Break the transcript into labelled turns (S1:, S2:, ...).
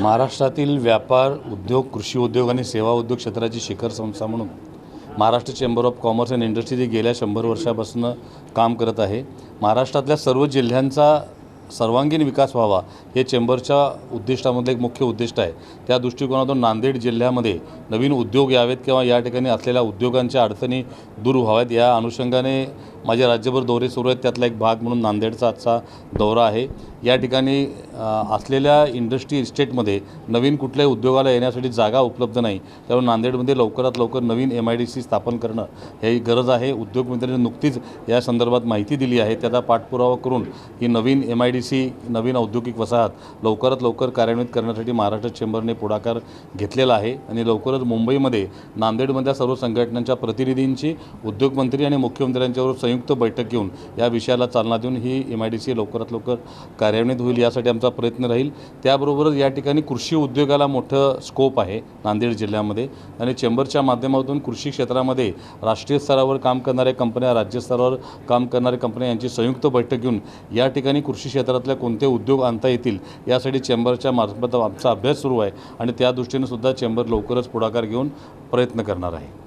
S1: महाराष्ट्रातील व्यापार उद्योग कृषी उद्योग आणि सेवा उद्योग क्षेत्राची शिखर संस्था म्हणून Maharashtra chamber of commerce and industry ही गेल्या शंभर वर्षापासून काम करत आहे. महाराष्ट्रातल्या सर्व जिल्ह्यांचा सर्वांगीण विकास व्हावा हे चेंबरच्या उद्दिष्टामधलं एक मुख्य उद्दिष्ट आहे. त्या दृष्टिकोनातून नांदेड जिल्ह्यामध्ये नवीन उद्योग यावेत किंवा या ठिकाणी असलेल्या उद्योगांच्या अडचणी दूर व्हाव्यात. या अनुषंगाने माझे राज्यभर दौरे सुरू आहेत. त्यातला एक भाग म्हणून नांदेडचा आजचा दौरा आहे. या ठिकाणी असलेल्या इंडस्ट्री इस्टेटमध्ये नवीन कुठल्याही उद्योगाला येण्यासाठी जागा उपलब्ध नाही. त्यामुळे नांदेडमध्ये लवकरात लवकर नवीन एम आय डी सी स्थापन करणं हे गरज आहे. उद्योगमंत्र्यांनी नुकतीच या संदर्भात माहिती दिली आहे. त्याचा पाठपुरावा करून ही नवीन एम आय डी सी नवीन औद्योगिक वसाहत लवकरात लवकर कार्यान्वित करण्यासाठी महाराष्ट्र चेंबरने पुढाकार घेतलेला आहे आणि लवकरच मुंबईमध्ये नांदेडमधल्या सर्व संघटनांच्या प्रतिनिधींची उद्योगमंत्री आणि मुख्यमंत्र्यांच्यावर संयुक्त बैठक घेऊन या विषयाला चालना देऊन ही एम आय डी सी लवकरात लवकर कार्यान्वित होईल यासाठी आमचा प्रयत्न राहील. त्याबरोबरच या ठिकाणी कृषी उद्योगाला मोठं स्कोप आहे नांदेड जिल्ह्यामध्ये आणि चेंबरच्या माध्यमातून कृषी क्षेत्रामध्ये राष्ट्रीय स्तरावर काम करणाऱ्या कंपन्या राज्य स्तरावर काम करणाऱ्या कंपन्या यांची संयुक्त बैठक घेऊन या ठिकाणी कृषी क्षेत्र क्षेत्रातल्या कोणते उद्योग आणता येतील यासाठी चेंबरच्या मार्फत आमचा अभ्यास सुरू आहे आणि त्या दृष्टीने सुद्धा चेंबर लवकरच पुढाकार घेऊन प्रयत्न करणार आहे.